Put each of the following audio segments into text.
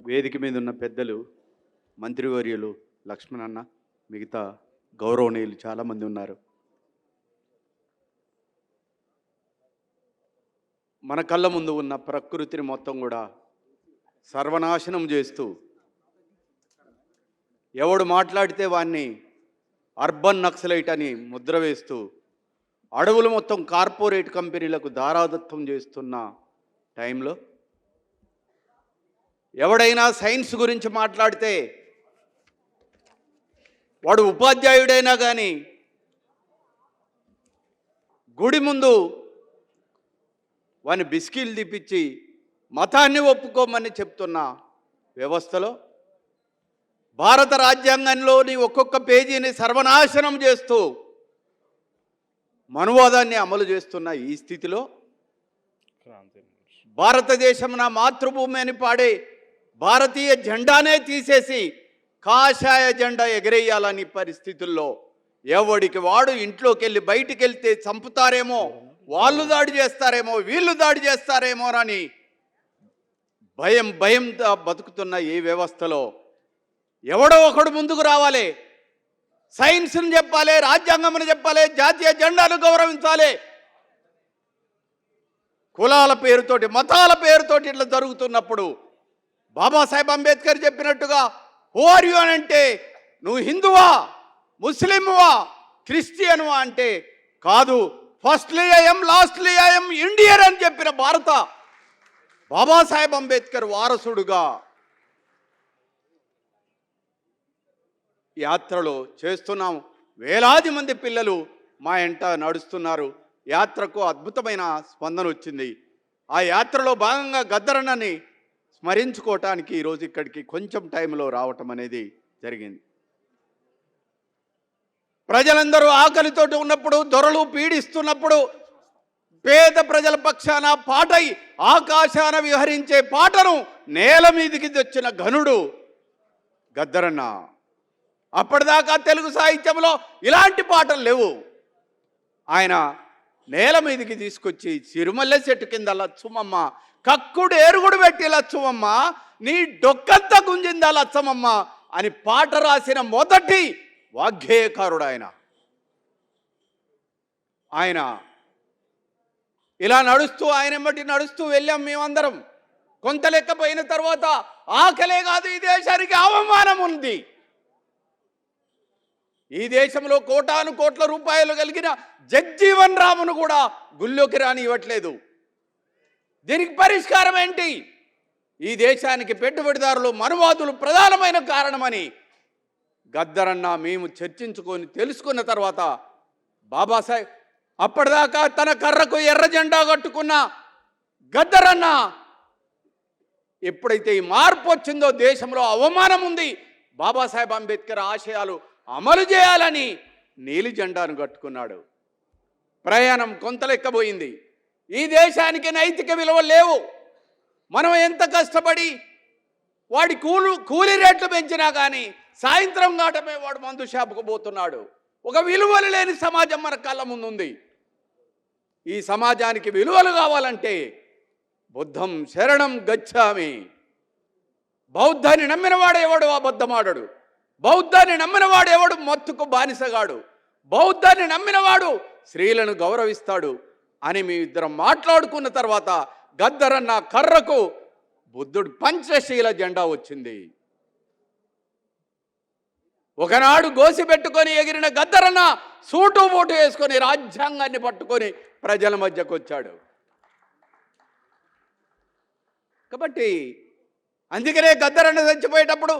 వేదిక మీద ఉన్న పెద్దలు మంత్రివర్యులు లక్ష్మణన్న మిగతా గౌరవనీయులు చాలామంది ఉన్నారు. మన కళ్ళ ముందు ఉన్న ప్రకృతిని మొత్తం కూడా సర్వనాశనం చేస్తూ ఎవడు మాట్లాడితే వాణ్ణి అర్బన్ నక్సలైట్ అని ముద్ర వేస్తూ అడవులు మొత్తం కార్పొరేట్ కంపెనీలకు దారాదత్తం చేస్తున్న టైంలో ఎవడైనా సైన్స్ గురించి మాట్లాడితే వాడు ఉపాధ్యాయుడైనా కానీ గుడి ముందు వాని బిస్కీలు తీపిచ్చి మతాన్ని ఒప్పుకోమని చెప్తున్న వ్యవస్థలో భారత రాజ్యాంగంలోని ఒక్కొక్క పేజీని సర్వనాశనం చేస్తూ మనువాదాన్ని అమలు చేస్తున్న ఈ స్థితిలో భారతదేశం నా మాతృభూమి అని పాడే భారతీయ జెండానే తీసేసి కాషాయ జెండా ఎగరేయాలని పరిస్థితుల్లో ఎవడికి వాడు ఇంట్లోకి వెళ్ళి బయటికి వెళ్తే చంపుతారేమో వాళ్ళు దాడి చేస్తారేమో వీళ్ళు దాడి చేస్తారేమో అని భయం భయం బతుకుతున్న ఈ వ్యవస్థలో ఎవడో ఒకడు ముందుకు రావాలి. సైన్స్ని చెప్పాలి రాజ్యాంగంను చెప్పాలి జాతీయ జెండాను గౌరవించాలి. కులాల పేరుతోటి మతాల పేరుతోటి ఇట్లా జరుగుతున్నప్పుడు బాబాసాహెబ్ అంబేద్కర్ చెప్పినట్టుగా హూ ఆర్ యు అని అంటే నువ్వు హిందువా? ముస్లింవా క్రిస్టియన్వా? అంటే కాదు. Firstly I'm lastly I'm Indian అని చెప్పిన భారత బాబాసాహెబ్ అంబేద్కర్ వారసుడుగా యాత్రలో చేస్తున్నాం. వేలాది మంది పిల్లలు మా ఎంట నడుస్తున్నారు. యాత్రకు అద్భుతమైన స్పందన వచ్చింది. ఆ యాత్రలో భాగంగా గద్దరన్నని స్మరించుకోవటానికి ఈరోజు ఇక్కడికి కొంచెం టైంలో రావటం అనేది జరిగింది. ప్రజలందరూ ఆకలితోటి ఉన్నప్పుడు దొరలు పీడిస్తున్నప్పుడు పేద ప్రజల పక్షాన పాటై ఆకాశాన విహరించే పాటను నేల మీదికి తెచ్చిన ఘనుడు గద్దరన్న. అప్పటిదాకా తెలుగు సాహిత్యంలో ఇలాంటి పాటలు లేవు. ఆయన నేల మీదకి తీసుకొచ్చి చిరుమల్లె చెట్టు కింద లచ్చుమమ్మ కక్కుడు ఏరుగుడు పెట్టి లచ్చుమమ్మ నీ డొక్కంతా గుంజిందా లచ్చమమ్మ అని పాట రాసిన మొదటి వాగ్గేయకారుడు ఆయన ఆయన ఇలా నడుస్తూ ఆయన ఎమ్మటి నడుస్తూ వెళ్ళాం మేమందరం. కొంత లెక్క పోయిన తర్వాత ఆకలే కాదు ఈ దేశానికి అవమానం ఉంది. ఈ దేశంలో కోటాను కోట్ల రూపాయలు కలిగిన జగ్జీవన్ రామును కూడా గుళ్ళోకి రాని ఇవ్వట్లేదు దీనికి పరిష్కారం ఏంటి? ఈ దేశానికి పెట్టుబడిదారులు మనువాదులు ప్రధానమైన కారణమని గద్దరన్న మేము చర్చించుకొని తెలుసుకున్న తర్వాత బాబాసాహెబ్ అప్పటిదాకా తన కర్రకు ఎర్ర జెండా కట్టుకున్న గద్దరన్న ఎప్పుడైతే ఈ మార్పు వచ్చిందో దేశంలో అవమానం ఉంది. బాబాసాహెబ్ అంబేద్కర్ ఆశయాలు అమలు చేయాలని నీలి జెండాను కట్టుకున్నాడు. ప్రయాణం కొంత లెక్కబోయింది ఈ దేశానికి నైతిక విలువలు లేవు. మనం ఎంత కష్టపడి వాడి కూలు కూలి రేట్లు పెంచినా కానీ సాయంత్రం కావటమే వాడు మందు షాపుకు పోతున్నాడు. ఒక విలువలు లేని సమాజం మన కళ్ళ ముందుంది. ఈ సమాజానికి విలువలు కావాలంటే బుద్ధం శరణం గచ్చామి. బౌద్ధాన్ని నమ్మినవాడు ఎవడు అబద్ధమాడడు. బౌద్ధాన్ని నమ్మినవాడు ఎవడు? మత్తుకు బానిసగాడు. బౌద్ధాన్ని నమ్మినవాడు స్త్రీలను గౌరవిస్తాడు అని మీ ఇద్దరం మాట్లాడుకున్న తర్వాత గద్దరన్న కర్రకు బుద్ధుడు పంచశీల జెండా వచ్చింది. ఒకనాడు గోసి పెట్టుకొని ఎగిరిన గద్దరన్న సూటు బూటు వేసుకొని రాజ్యాంగాన్ని పట్టుకొని ప్రజల మధ్యకు వచ్చాడు. కాబట్టి అందుకనే గద్దరన్న చచ్చిపోయేటప్పుడు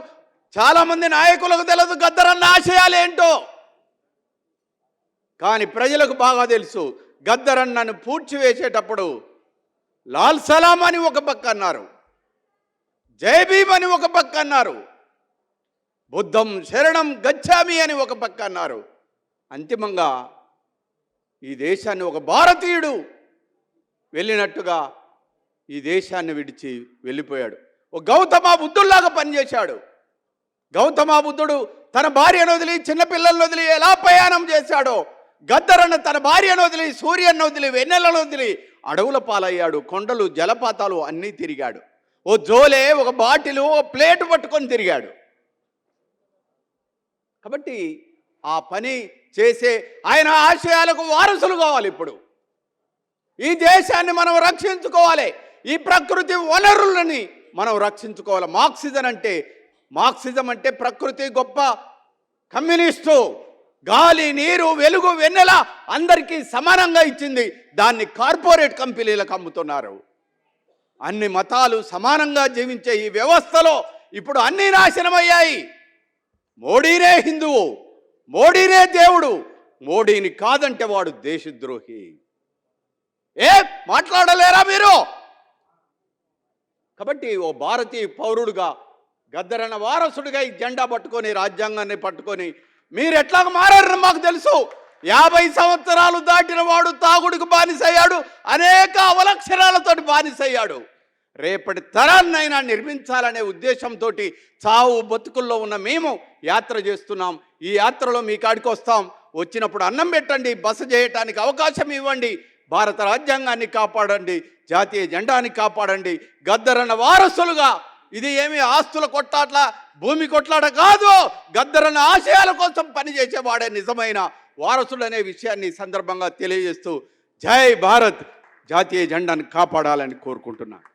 చాలామంది నాయకులకు తెలియదు గద్దరన్న ఆశయాలు ఏంటో. కానీ ప్రజలకు బాగా తెలుసు గద్దరన్నను పూడ్చివేసేటప్పుడు లాల్ సలాం అని ఒక పక్క అన్నారు జై భీమ్ అని ఒక పక్క అన్నారు బుద్ధం శరణం గచ్చామి అని ఒక పక్క అన్నారు. అంతిమంగా ఈ దేశాన్ని ఒక భారతీయుడు వెళ్ళినట్టుగా ఈ దేశాన్ని విడిచి వెళ్ళిపోయాడు. ఒక గౌతమ బుద్ధుల్లాగా పనిచేశాడు. గౌతమ బుద్ధుడు తన భార్యను వదిలి చిన్నపిల్లలను వదిలి ఎలా ప్రయాణం చేశాడో గద్దరన్న తన భార్యను వదిలి సూర్యను వదిలి వెన్నెలను వదిలి అడవుల పాలయ్యాడు కొండలు జలపాతాలు అన్నీ తిరిగాడు. ఓ జోలే ఒక బాటిలు ఓ ప్లేట్ పట్టుకొని తిరిగాడు. కాబట్టి ఆ పని చేసే ఆయన ఆశయాలకు వారసులు కావాలి ఇప్పుడు. ఈ దేశాన్ని మనం రక్షించుకోవాలి. ఈ ప్రకృతి వనరులని మనం రక్షించుకోవాలి. ఆక్సిజన్ అంటే మార్క్సిజం అంటే ప్రకృతి గొప్ప కమ్యూనిస్టు. గాలి నీరు వెలుగు వెన్నెల అందరికీ సమానంగా ఇచ్చింది. దాన్ని కార్పొరేట్ కంపెనీలకు అమ్ముతున్నారు. అన్ని మతాలు సమానంగా జీవించే ఈ వ్యవస్థలో ఇప్పుడు అన్ని నాశనమయ్యాయి మోడీనే హిందువు మోడీనే దేవుడు మోడీని కాదంటే వాడు దేశద్రోహి. ఏ మాట్లాడలేరా మీరు? కాబట్టి ఓ భారతీయ పౌరుడుగా గద్దరన్న వారసుడిగా ఈ జెండా పట్టుకొని రాజ్యాంగాన్ని పట్టుకొని మీరు ఎట్లా మారారని మాకు తెలుసు. యాభై సంవత్సరాలు దాటిన వాడు తాగుడికి బానిసయ్యాడు అనేక అవలక్షణాలతోటి బానిసయ్యాడు. రేపటి తరాన్నైనా నిర్మించాలనే ఉద్దేశంతో చావు బతుకుల్లో ఉన్న మేము యాత్ర చేస్తున్నాం. ఈ యాత్రలో మీ కాడికి వస్తాం. వచ్చినప్పుడు అన్నం పెట్టండి బస చేయటానికి అవకాశం ఇవ్వండి భారత రాజ్యాంగాన్ని కాపాడండి జాతీయ జెండాని కాపాడండి గద్దరన్న వారసులుగా ఇది ఏమి ఆస్తుల కొట్లాట్ల భూమి కొట్లాట కాదు. గద్దరన్న ఆశయాల కోసం పనిచేసేవాడే నిజమైన వారసుడు అనే విషయాన్ని సందర్భంగా తెలియజేస్తూ జై భారత్ జాతీయ జెండాను కాపాడాలని కోరుకుంటున్నాను.